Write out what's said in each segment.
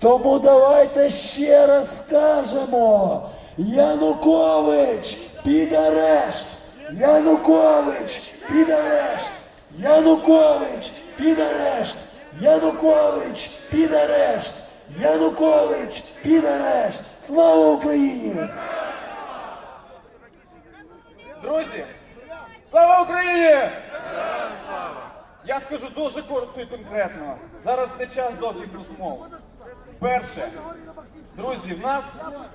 Тому давайте ще раз скажемо. Янукович під арешт! Янукович під арешт! Янукович під арешт! Янукович під арешт! Янукович під арешт! Слава Україні! Друзі, слава Україні! Я скажу дуже коротко і конкретно. Зараз не час довгих розмов. Перше, друзі, в нас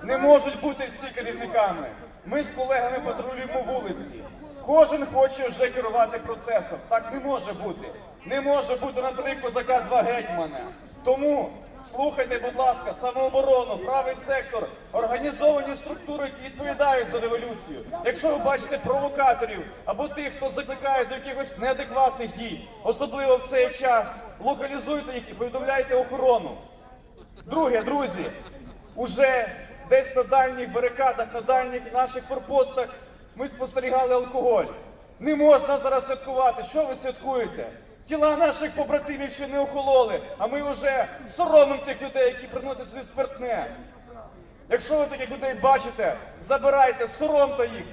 не можуть бути всі керівниками. Ми з колегами патрулюємо вулиці. Кожен хоче вже керувати процесом. Так не може бути. Не може бути на три козака два гетьмана. Тому слухайте, будь ласка, самооборону, правий сектор, організовані структури, які відповідають за революцію. Якщо ви бачите провокаторів або тих, хто закликає до якихось неадекватних дій, особливо в цей час, локалізуйте їх і повідомляйте охорону. Друге, друзі, уже десь на дальніх барикадах, на дальніх наших форпостах ми спостерігали алкоголь. Не можна зараз святкувати. Що ви святкуєте? Тіла наших побратимів ще не охололи, а ми вже соромимо тих людей, які приносять сюди спиртне. Якщо ви таких людей бачите, забирайте, соромте їх.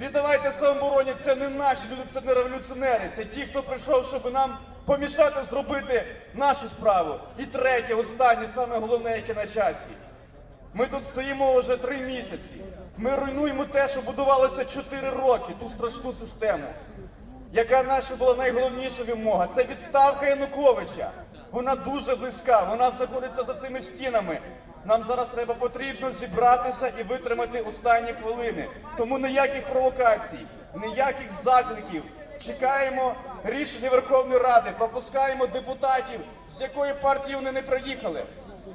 Віддавайте самообороні, це не наші люди, це не революціонери, це ті, хто прийшов, щоб нам помішати зробити нашу справу. І третє, останнє, саме головне, яке на часі. Ми тут стоїмо вже три місяці. Ми руйнуємо те, що будувалося чотири роки, ту страшну систему. Яка наша була найголовніша вимога? Це відставка Януковича. Вона дуже близька, вона знаходиться за цими стінами. Нам зараз треба потрібно зібратися і витримати останні хвилини. Тому ніяких провокацій, ніяких закликів. Чекаємо рішення Верховної Ради, пропускаємо депутатів, з якої партії вони не приїхали.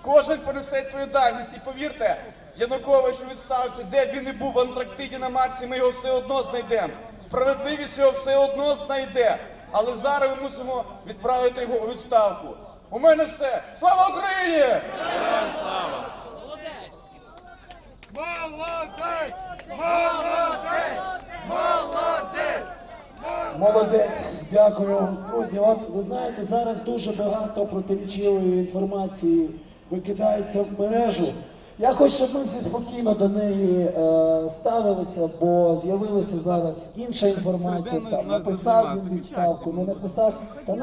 Кожен понесе відповідальність і повірте, Янукович у відставці, де б він не був в Антарктиді на Марсі, ми його все одно знайдемо. Справедливість його все одно знайде. Але зараз ми мусимо відправити його у відставку. У мене все. Слава Україні! Молодець, дякую. Друзі, от ви знаєте, зараз дуже багато протирічливої інформації викидається в мережу. Я хочу, щоб ми всі спокійно до неї е, ставилися, бо з'явилася зараз інша інформація. Там написав він відставку, не написав. Та